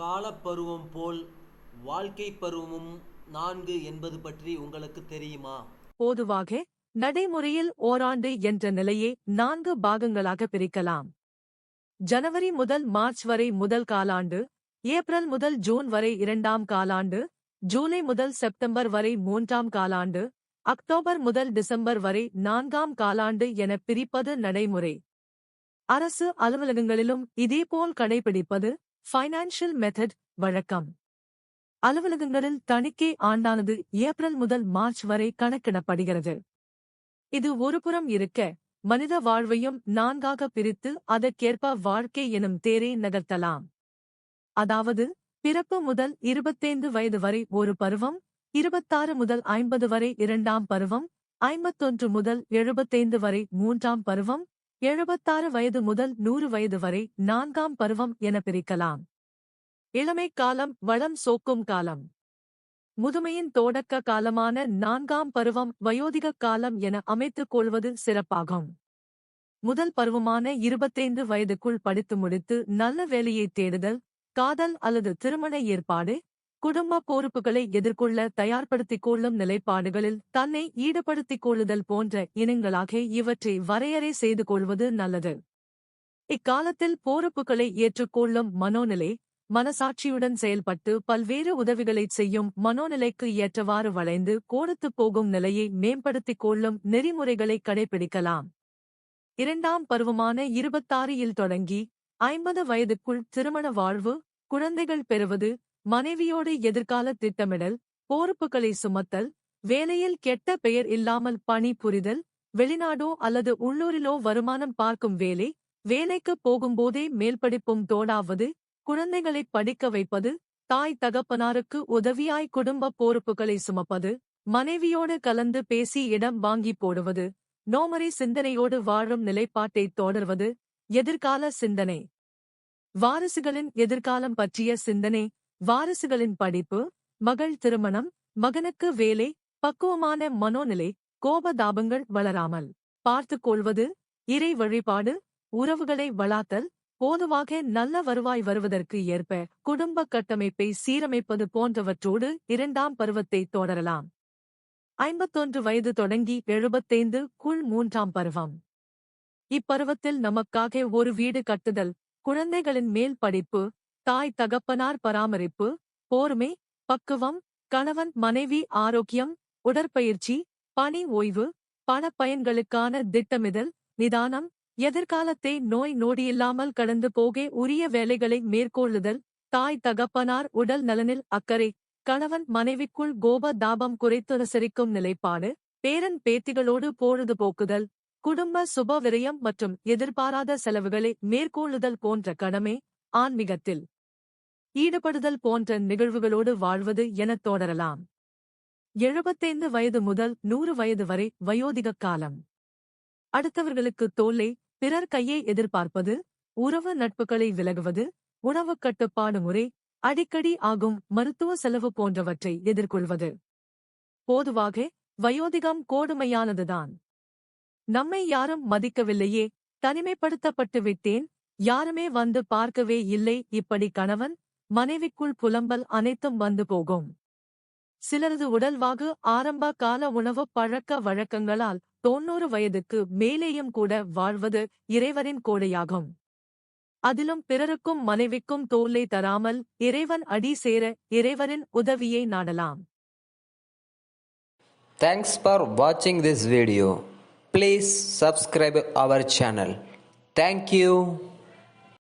காலப்பருவம் போல் வாழ்க்கை பருவமும் நான்கு என்பது பற்றி உங்களுக்கு தெரியுமா? பொதுவாக நடைமுறையில் ஓராண்டு என்ற நிலையை நான்கு பாகங்களாக பிரிக்கலாம். ஜனவரி முதல் மார்ச் வரை முதல் காலாண்டு ஏப்ரல் முதல் ஜூன் வரை இரண்டாம் காலாண்டு ஜூலை முதல் செப்டம்பர் வரை மூன்றாம் காலாண்டு அக்டோபர் முதல் டிசம்பர் வரை நான்காம் காலாண்டு என பிரிப்பது நடைமுறை. அரசு அலுவலகங்களிலும் இதேபோல் கடைபிடிப்பது ஃபைனான்ஷியல் மெத்தட் வழக்கம். அலுவலகங்களில் தணிக்கை ஆண்டானது ஏப்ரல் முதல் மார்ச் வரை கணக்கிடப்படுகிறது. இது ஒருபுறம் இருக்க மனித வாழ்வையும் நான்காக பிரித்து அதற்கேற்ப வாழ்க்கை எனும் தேரை நகர்த்தலாம். அதாவது பிறப்பு முதல் இருபத்தைந்து வயது வரை ஒரு பருவம் இருபத்தாறு முதல் ஐம்பது வரை இரண்டாம் பருவம் ஐம்பத்தொன்று முதல் எழுபத்தைந்து வரை மூன்றாம் பருவம் எழுபத்தாறு வயது முதல் நூறு வயது வரை நான்காம் பருவம் என பிரிக்கலாம். இளமை காலம் வளம் சோக்கும் காலம். முதுமையின் தொடக்க காலமான நான்காம் பருவம் வயோதிக காலம் என அமைத்துக் கொள்வது சிறப்பாகும். முதல் பருவமான இருபத்தைந்து வயதுக்குள் படித்து முடித்து நல்ல வேலையை தேடுதல் காதல் அல்லது திருமண ஏற்பாடு குடும்ப பொறுப்புகளை எதிர்கொள்ள தயார்படுத்திக் கொள்ளும் நிலைப்பாடுகளில் தன்னை ஈடுபடுத்திக் கொள்ளுதல் போன்ற இனங்களாக இவற்றை வரையறை செய்து கொள்வது நல்லது. இக்காலத்தில் பொறுப்புகளை ஏற்றுக்கொள்ளும் மனோநிலை மனசாட்சியுடன் செயல்பட்டு பல்வேறு உதவிகளைச் செய்யும் மனோநிலைக்கு ஏற்றவாறு வளைந்து கோடுத்துப் போகும் நிலையை மேம்படுத்திக் கொள்ளும் நெறிமுறைகளை கடைபிடிக்கலாம் இரண்டாம் பருவமான இருபத்தாறில் தொடங்கி ஐம்பது வயதுக்குள் திருமண வாழ்வு குழந்தைகள் பெறுவது மனைவியோடு எதிர்கால திட்டமிடல் பொறுப்புகளை சுமத்தல் வேலையில் கெட்ட பெயர் இல்லாமல் பணி புரிதல் வெளிநாடோ அல்லது உள்ளூரிலோ வருமானம் பார்க்கும் வேலை வேலைக்கு போகும்போதே மேல்படிப்பும் தோடாவது குழந்தைகளை படிக்க வைப்பது தாய் தகப்பனாருக்கு உதவியாய் குடும்ப பொறுப்புகளை சுமப்பது மனைவியோடு கலந்து பேசி இடம் வாங்கி போடுவது நோமரி சிந்தனையோடு வாழும் நிலைப்பாட்டை தொடர்வது எதிர்கால சிந்தனை. வாரிசுகளின் எதிர்காலம் பற்றிய சிந்தனை வாரிசுகளின் படிப்பு மகள் திருமணம் மகனுக்கு வேலை பக்குவமான மனோநிலை கோபதாபங்கள் வளராமல் பார்த்துக் கொள்வது இறை வழிபாடு உறவுகளை வளாத்தல் போதுவாக நல்ல வருவாய் வருவதற்கு ஏற்ப குடும்ப கட்டமைப்பை சீரமைப்பது போன்றவற்றோடு இரண்டாம் பருவத்தை தொடரலாம். ஐம்பத்தொன்று வயது தொடங்கி எழுபத்தைந்து குள் மூன்றாம் பருவம். இப்பருவத்தில் நமக்காக ஒரு வீடு கட்டுதல் குழந்தைகளின் மேல் படிப்பு தாய் தகப்பனார் பராமரிப்பு போர்மை பக்குவம் கணவன் மனைவி ஆரோக்கியம் உடற்பயிற்சி பணி ஓய்வு பணப்பயன்களுக்கான திட்டமிடல் நிதானம் எதிர்காலத்தை நோய் நோடியில்லாமல் கடந்து போக உரிய வேலைகளை மேற்கொள்ளுதல் தாய் தகப்பனார் உடல் நலனில் அக்கறை கணவன் மனைவிக்குள் கோப தாபம் குறைத்துரசரிக்கும் நிலைப்பாடு பேரன் பேத்திகளோடு பொழுதுபோக்குதல் குடும்ப சுப விரயம் மற்றும் எதிர்பாராத செலவுகளை மேற்கொள்ளுதல் போன்ற கடமை ஆன்மீகத்தில். ஈடுபடுதல் போன்ற நிகழ்வுகளோடு வாழ்வது எனத் தொடரலாம். எழுபத்தைந்து வயது முதல் நூறு வயது வரை வயோதிக காலம். அடுத்தவர்களுக்கு தோல்லை பிறர் கையை எதிர்பார்ப்பது உறவு நட்புகளை விலகுவது உணவு கட்டுப்பாடு முறை அடிக்கடி ஆகும் மருத்துவ செலவு போன்றவற்றை எதிர்கொள்வது. பொதுவாக வயோதிகம் கோடுமையானதுதான். நம்மை யாரும் மதிக்கவில்லையே தனிமைப்படுத்தப்பட்டு விட்டேன் யாருமே வந்து பார்க்கவே இல்லை இப்படி கணவன் மனைவிக்குள் புலம்பல் அனைத்தும் வந்து போகும். சிலரது உடல்வாகு ஆரம்ப கால உணவு பழக்க வழக்கங்களால் தொன்னூறு வயதுக்கு மேலேயும் கூட வாழ்வது இறைவரின் கோடையாகும். அதிலும் பிறருக்கும் மனைவிக்கும் தோல்லை தராமல் இறைவன் அடி சேர இறைவரின் உதவியை நாடலாம். தேங்க்ஸ் ஃபார் வாட்சிங் this video please subscribe our channel thank you.